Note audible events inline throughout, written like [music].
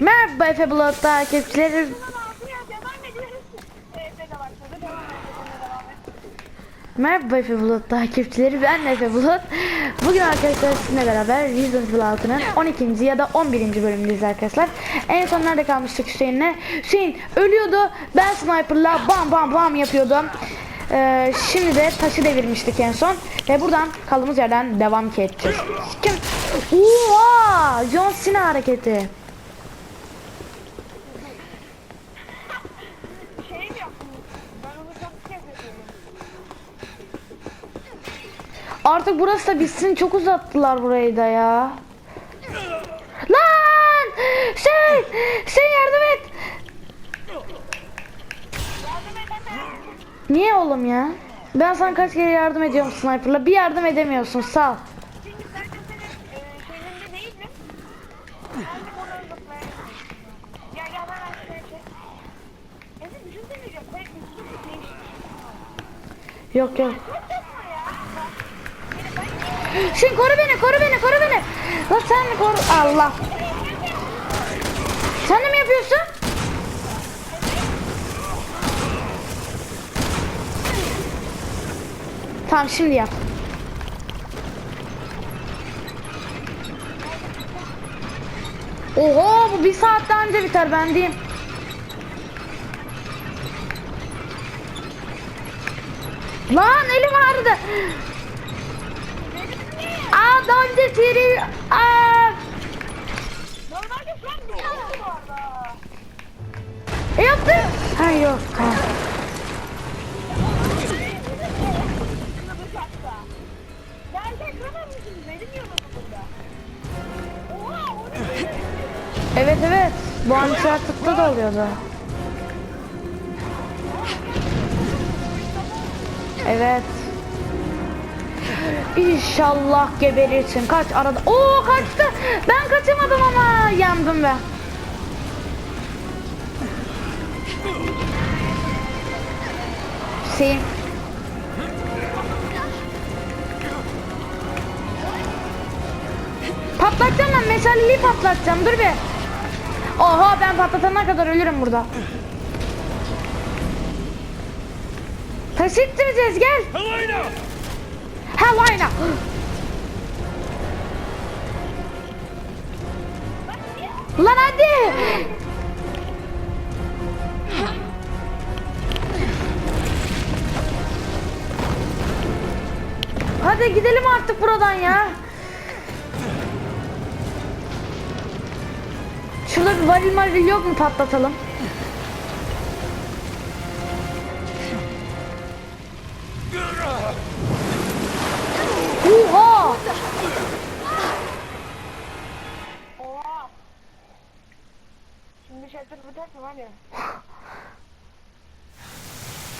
Merhaba Efe Bulut takipçileri. Merhaba Efe Bulut takipçileri ben Efe Bulut. Bugün arkadaşlar sizinle beraber Resident Evil 6'nın 12. ya da 11. bölümündeyiz arkadaşlar. En son nerede kalmıştık Hüseyin'le? Hüseyin ölüyordu. Ben sniper'la bam bam bam yapıyordum. Ee, şimdi de taşı devirmiştik en son. Ve buradan kaldığımız yerden devam edeceğiz. Kim? Oha! John Cena hareketi. Şey mi yaptın? Ben onu çok kez yapıyorum. Artık burası da bitsin. Çok uzattılar burayı da ya. Lan! Şey! Şey yardım et! Niye oğlum ya? Ben sana kaç kere yardım ediyorum sniper'la. Bir yardım edemiyorsun. Sağ ol. Yok yok. Şimdi koru beni, koru beni, koru beni. Lan sen mi koru? Allah. Sen de mi yapıyorsun? Tamam şimdi yap. Oho bu bir saatte anca biter ben diyeyim. Lan elim ağrıdı. Aa donca tiri. Aa. Normalde an bu arada? E yaptı. Ha yok ne? Evet evet. Bu Uncharted'da da oluyordu. Evet. İnşallah geberirsin. Kaç arada. Oo kaçtı. Ben kaçamadım ama yandım ben. Hüseyin. Patlatacağım ben meşaleliği patlatacağım dur bir. Oha ben patlatana kadar ölürüm burada. Taş ittireceğiz gel. Helena! Helena. Lan hadi. Hadi gidelim artık buradan ya. Şurada bir varil maril yok mu patlatalım?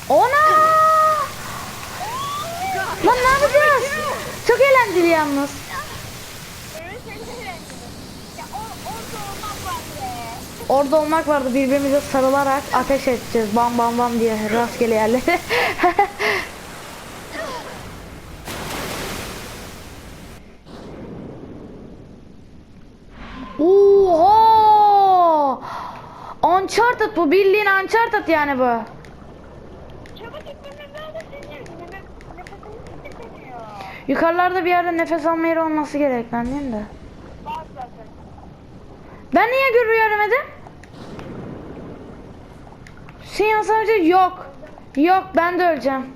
Ona! Lan ne yapacağız? Çok eğlenceli yalnız. Evet. Ya o, orada olmak var be. Orada olmak vardı birbirimize sarılarak ateş edeceğiz bam bam bam diye rastgele yerlere. [laughs] Oha! Uncharted bu bildiğin Uncharted yani bu. Çabuk gitmemiz lazım senin. Nefes, nefesimiz tüketemiyor. Yukarılarda bir yerde nefes alma yeri olması gerek ben diyeyim de. Bak zaten. Ben niye Gürrü göremedim? Sinyal sadece yok. Yok ben de öleceğim.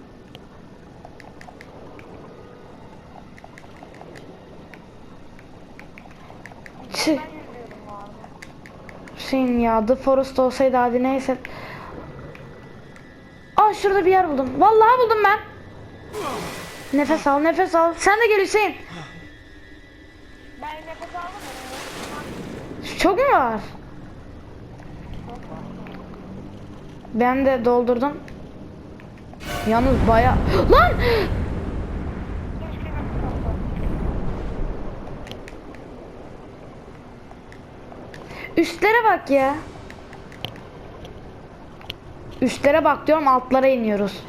Çı. Ben yürüyorum bu arada. Hüseyin ya The Forest olsaydı hadi neyse. Aa şurada bir yer buldum. Vallahi buldum ben. Nefes al nefes al. Sen de gel Hüseyin. Ben nefes aldım? Çok mu var? Ben de doldurdum. Yalnız baya... [gasps] Lan! Keşke nefes alsam. Üstlere bak ya. Üstlere bak diyorum altlara iniyoruz.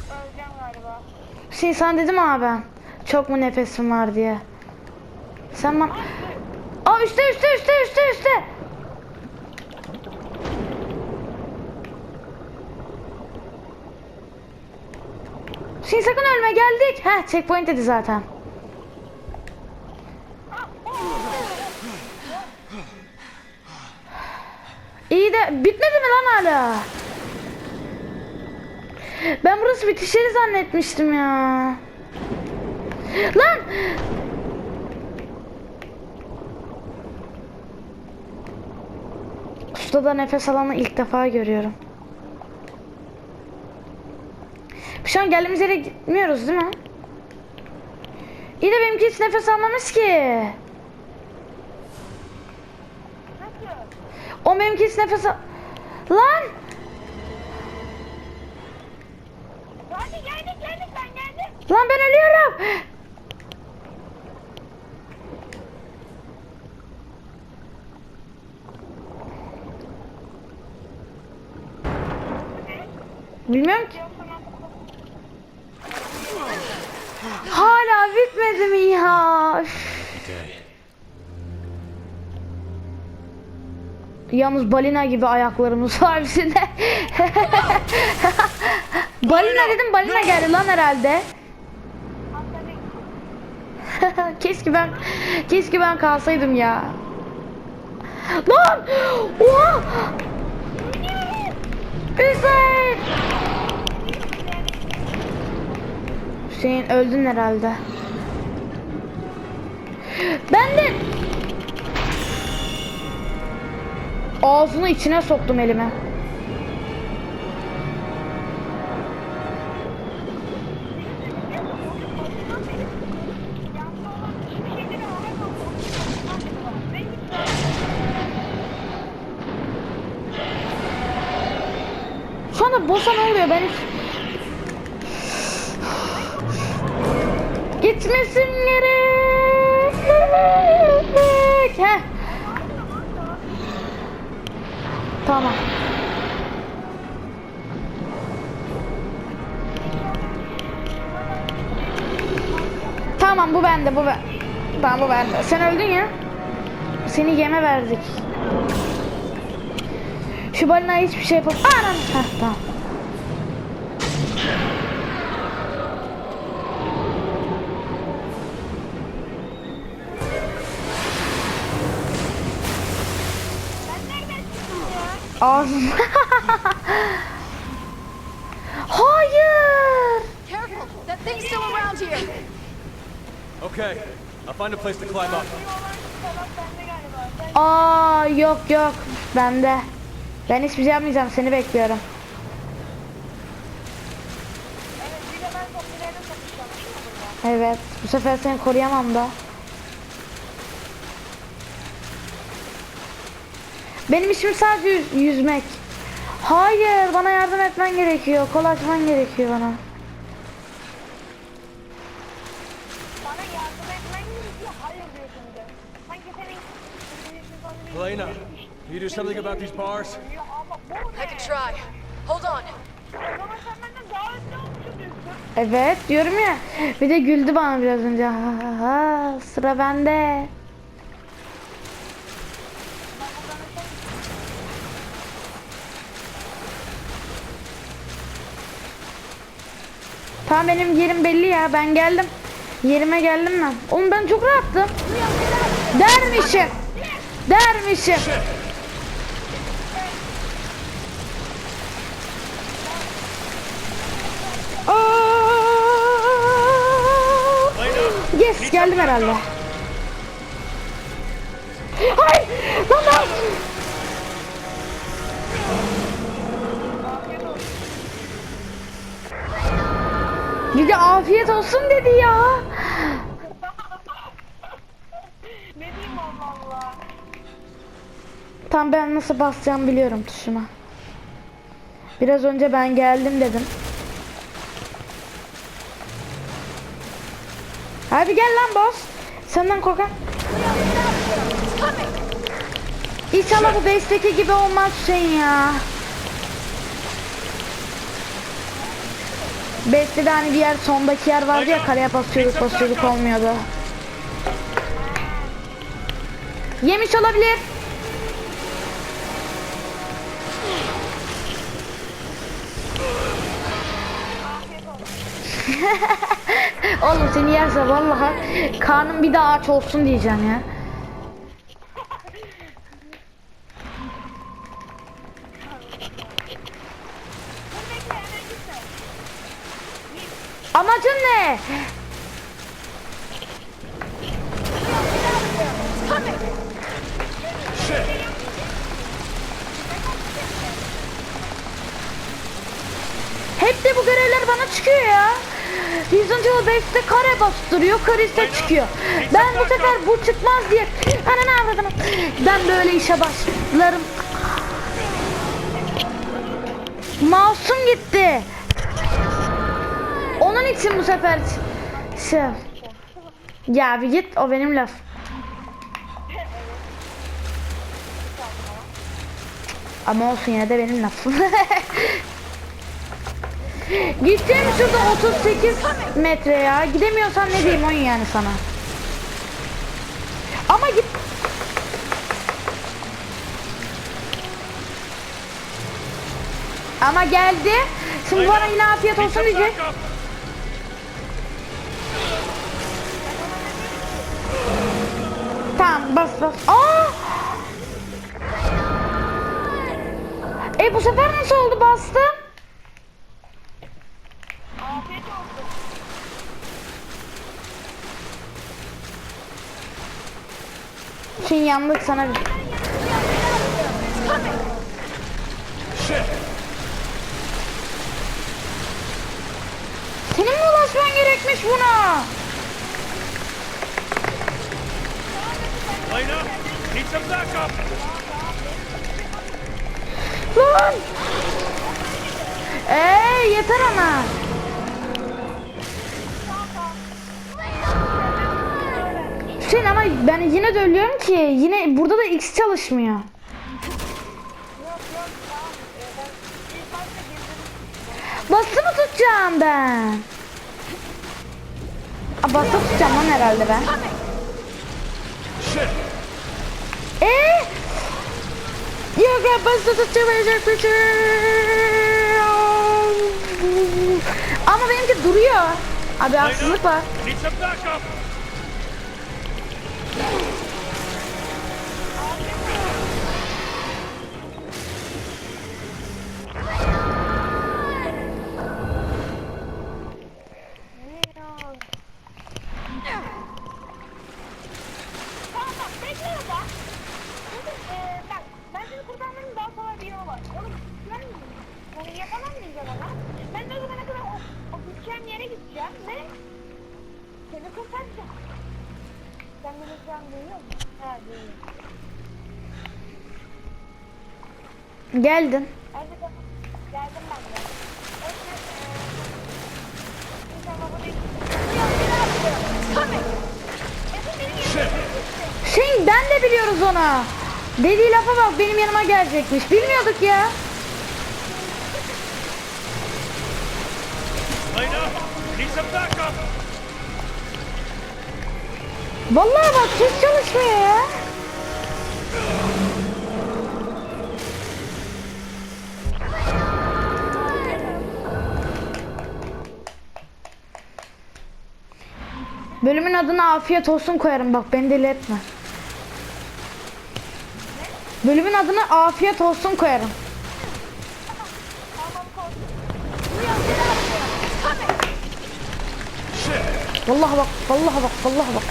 Öleceğim galiba. Hüseyin sen dedim abi ben. Çok mu nefesim var diye. Sen bana... Aa üstte üstte üstte üstte üstte. Hüseyin sakın ölme geldik. Heh checkpoint dedi zaten. İyi de bitmedi mi lan hala? Ben burası bitiş yeri zannetmiştim ya. Lan! Suda da nefes alanı ilk defa görüyorum. Şu an geldiğimiz yere gitmiyoruz değil mi? İyi de benimki hiç nefes almamış ki. O benimki hiç nefes al... Lan! Hadi geldik geldik ben geldim. Lan ben ölüyorum. Bilmiyorum ki. Hala bitmedi mi ya? Üf. Yalnız balina gibi ayaklarımız var bizim de. [laughs] balina dedim balina geldi lan herhalde. [laughs] keşke ben keşke ben kalsaydım ya. Lan! Oha! Hüseyin! Hüseyin öldün herhalde. Ben de ağzını içine soktum elime. Şu anda bossa ne oluyor ben hiç... Gitmesin gerek. Tamam. Tamam bu bende bu ben. Tamam bu bende. Sen öldün ya. Seni yeme verdik. Şu balina hiçbir şey yapam. Anam. Tamam. Ağzım. Hayır. Careful! That thing's still around here! Okay, I'll find a place to climb up. Aa yok yok bende. Ben hiçbir şey yapmayacağım seni bekliyorum. Evet bu sefer seni koruyamam da. Benim işim sadece yüz- yüzmek. Hayır bana yardım etmen gerekiyor. Kol açman gerekiyor bana. Bana yardım etmen gerekiyor. Hayır diyorsun bir de. Sanki senin... Helena, can you do something about these bars? I can try. Hold on. Evet diyorum ya. Bir de güldü bana biraz önce. Ha, ha, ha, sıra bende. Tamam benim yerim belli ya. Ben geldim. Yerime geldim ben. Oğlum ben çok rahattım. Dermişim. Dermişim. Yes geldim herhalde. Hayır lan lan. Bir de afiyet olsun dedi ya. Ne diyeyim Allah Allah. Tam ben nasıl basacağım biliyorum tuşuma. Biraz önce ben geldim dedim. Hadi gel lan boss. Senden korkan. İnşallah bu base'deki gibi olmaz Hüseyin ya. Base'de de hani bir yer sondaki yer vardı ya karaya basıyorduk basıyorduk olmuyordu. Yemiş olabilir. [laughs] Oğlum seni yerse vallahi karnım bir daha aç olsun diyeceğim ya. Hep de bu görevler bana çıkıyor ya. Evil 5'te kare bastırıyor, kariste çıkıyor. Ben bu sefer bu çıkmaz diye. Ne avradım? Ben böyle işe başlarım. Masum gitti. Onun için bu sefer şey. Ya bir git o benim laf. Ama olsun yine de benim lafım. [laughs] Gittim şurada 38 metre ya. Gidemiyorsan ne diyeyim oyun yani sana. Ama git. Ama geldi. Şimdi bana yine afiyet olsun diyecek. Tamam bas bas. Aa! E bu sefer nasıl oldu bastım? Afiyet olsun. Sana bir. Senin mi ulaşman gerekmiş buna? Elena, need some backup. Lan! Ee yeter ama. Hüseyin ama ben yine de ölüyorum ki. Yine burada da X çalışmıyor. Bastı mı tutacağım ben? Aa, bastı tutacağım lan herhalde ben. Eee? Yok ya bastı tutamayacak. Ama benimki duruyor. Abi haksızlık var. Geldin. Şey ben de biliyoruz onu. Dediği lafa bak benim yanıma gelecekmiş. Bilmiyorduk ya. Vallahi bak hiç çalışmıyor ya. Bölümün adına afiyet olsun koyarım bak beni deli etme. Bölümün adına afiyet olsun koyarım. Vallahi bak, vallahi bak, vallahi bak.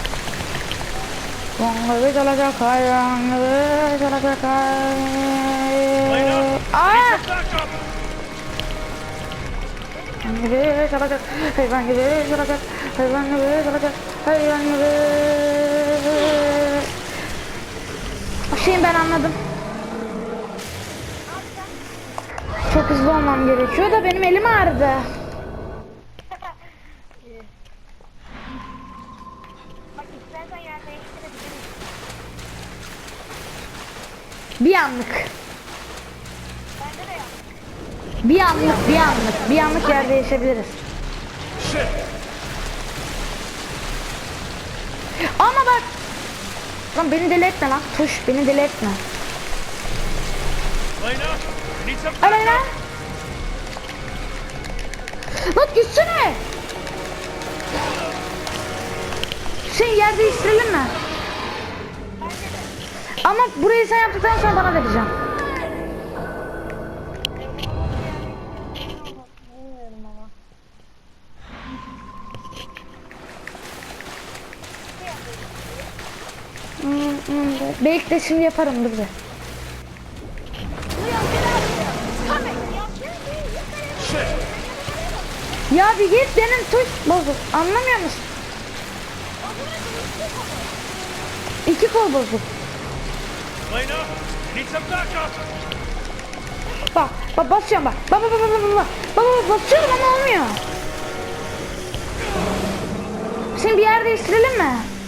Vallahi çalacak hayran gibi çalacak Elena, Aa! Gibi çalacak, hayvan gibi çalacak, hayvan gibi çalacak, hayvan gibi. O ben anladım. Çok hızlı olmam gerekiyor da benim elim ağrıdı. Bir anlık. Bir anlık, bir anlık, bir anlık yer değişebiliriz. Ama bak, Lan beni deli etme lan. Tuş beni deli etme. Aleyna. Lan gitsene. Şey yer değiştirelim mi? Ama burayı sen yaptıktan sonra bana vereceğim. Belki de şimdi yaparım be. Ya bir git benim tuş bozuk. Anlamıyor musun? İki kol bozuk. Bak, bak basıyorum. Bak bak bak bak bak. Bak bak bak basıyorum ama olmuyor. Şimdi bir yer değiştirelim mi?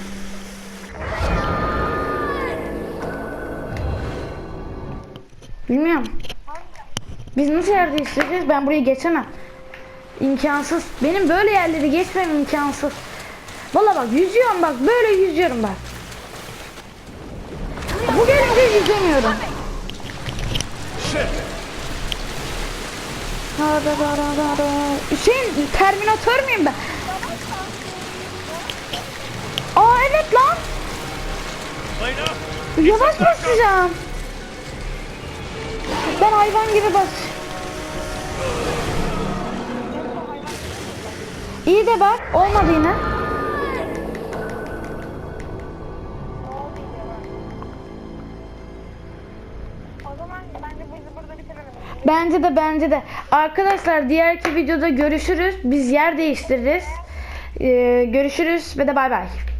Bilmiyorum. Biz nasıl yer değiştireceğiz? Ben burayı geçemem. İmkansız. Benim böyle yerleri geçmem imkansız. Valla bak yüzüyorum bak. Böyle yüzüyorum bak. Bu gelince yüzemiyorum. Hüseyin Terminator muyum ben? Aa evet lan. Yavaş basacağım. Ben hayvan gibi bas. İyi de bak olmadı yine. Bence de bence de. Arkadaşlar diğerki videoda görüşürüz. Biz yer değiştiririz. Ee, görüşürüz ve de bay bay.